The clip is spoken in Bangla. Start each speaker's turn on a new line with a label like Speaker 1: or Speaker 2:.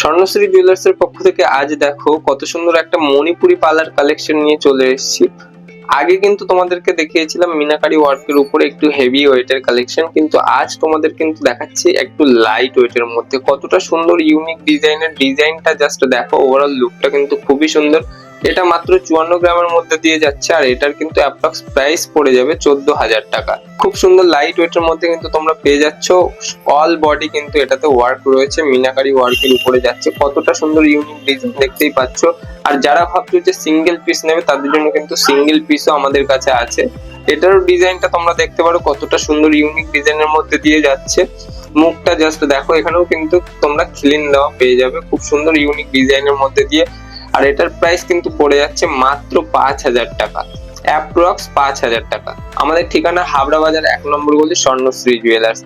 Speaker 1: স্বর্ণশ্রী জুয়েলার্স এর পক্ষ থেকে আজ দেখো কত সুন্দর একটা মণিপুরি পার্লার কালেকশন নিয়ে চলে এসেছি। আগে কিন্তু তোমাদেরকে দেখিয়েছিলাম মিনাকারি ওয়ার্ক এর উপরে একটু হেভি ওয়েট এর কালেকশন কিন্তু আজ তোমাদের কিন্তু দেখাচ্ছি একটু লাইট ওয়েট এর মধ্যে। কতটা সুন্দর ইউনিক ডিজাইনের ডিজাইনটা জাস্ট দেখো ওভারঅল লুকটা কিন্তু খুবই সুন্দর। এটা মাত্র চুয়ান্ন গ্রামের মধ্যে দিয়ে যাচ্ছে, আর এটার কিন্তু অ্যাপ্রক্স প্রাইস পড়ে যাবে চোদ্দ হাজার টাকা। খুব সুন্দর লাইট ওয়েটের মধ্যে কিন্তু তোমরা পেয়ে যাচ্ছ। অল বডি কিন্তু এটাতে ওয়ার্ক রয়েছে, মিনাকারি ওয়ার্কের উপরে যাচ্ছে। কতটা সুন্দর ইউনিক ডিজাইন দেখতেই পাচ্ছ। আর যারা ভাবছ যে সিঙ্গেল পিস নেবে, তাদের জন্য কিন্তু সিঙ্গেল পিসও আমাদের কাছে আছে। এটারও ডিজাইনটা তোমরা দেখতে পারো, কতটা সুন্দর ইউনিক ডিজাইনের মধ্যে দিয়ে যাচ্ছে। মুখটা জাস্ট দেখো, এখানেও কিন্তু তোমরা ক্লিন দেওয়া পেয়ে যাবে। খুব সুন্দর ইউনিক ডিজাইনের মধ্যে দিয়ে আর এটার প্রাইস কিন্তু পড়ে যাচ্ছে মাত্র পাঁচ হাজার টাকা। অ্যাপ্রক্স পাঁচ হাজার টাকা। আমাদের ঠিকানা হাবড়া বাজার এক নম্বর গলি স্বর্ণশ্রী জুয়েলার্স